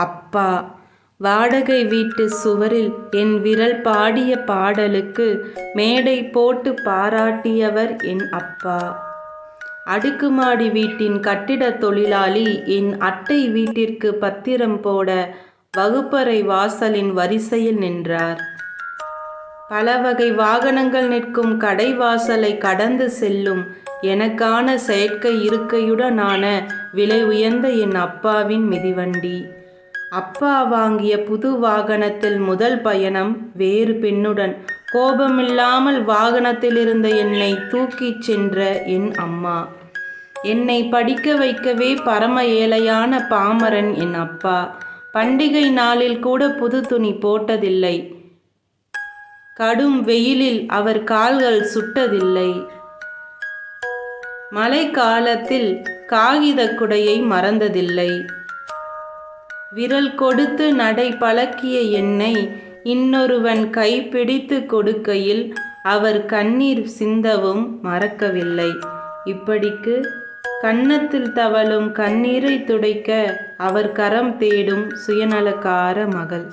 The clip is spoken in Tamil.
அப்பா வாடகை வீட்டு சுவரில் என் விரல் பாடிய பாடலுக்கு மேடை போட்டு பாராட்டியவர் என் அப்பா. அடுக்குமாடி வீட்டின் கட்டிடத் தொழிலாளி என் அட்டை வீட்டிற்கு பத்திரம் போட வகுப்பறை வாசலின் வரிசையில் நின்றார். பல வகை வாகனங்கள் நிற்கும் கடை வாசலை கடந்து செல்லும் எனக்கான செயற்கை இருக்கையுடனான விலை உயர்ந்த என் அப்பாவின் மிதிவண்டி. அப்பா வாங்கிய புது வாகனத்தில் முதல் பயணம் வேறு பெண்ணுடன். கோபமில்லாமல் வாகனத்தில் இருந்த என்னை தூக்கிச் சென்ற என் அம்மா. என்னை படிக்க வைக்கவே பரம ஏழையான பாமரன் என் அப்பா. பண்டிகை நாளில் கூட புது துணி போட்டதில்லை. கடும் வெயிலில் அவர் கால்கள் சுட்டதில்லை. மழை காலத்தில் காகித குடையை மறந்ததில்லை. விரல் கொடுத்து நடை பழக்கிய என்னை இன்னொருவன் கைப்பிடித்து கொடுக்கையில் அவர் கண்ணீர் சிந்தவும் மறக்கவில்லை. இப்படிக்கு கன்னத்தில் தவழும் கண்ணீரை துடைக்க அவர் கரம் தேடும் சுயநலக்கார மகள்.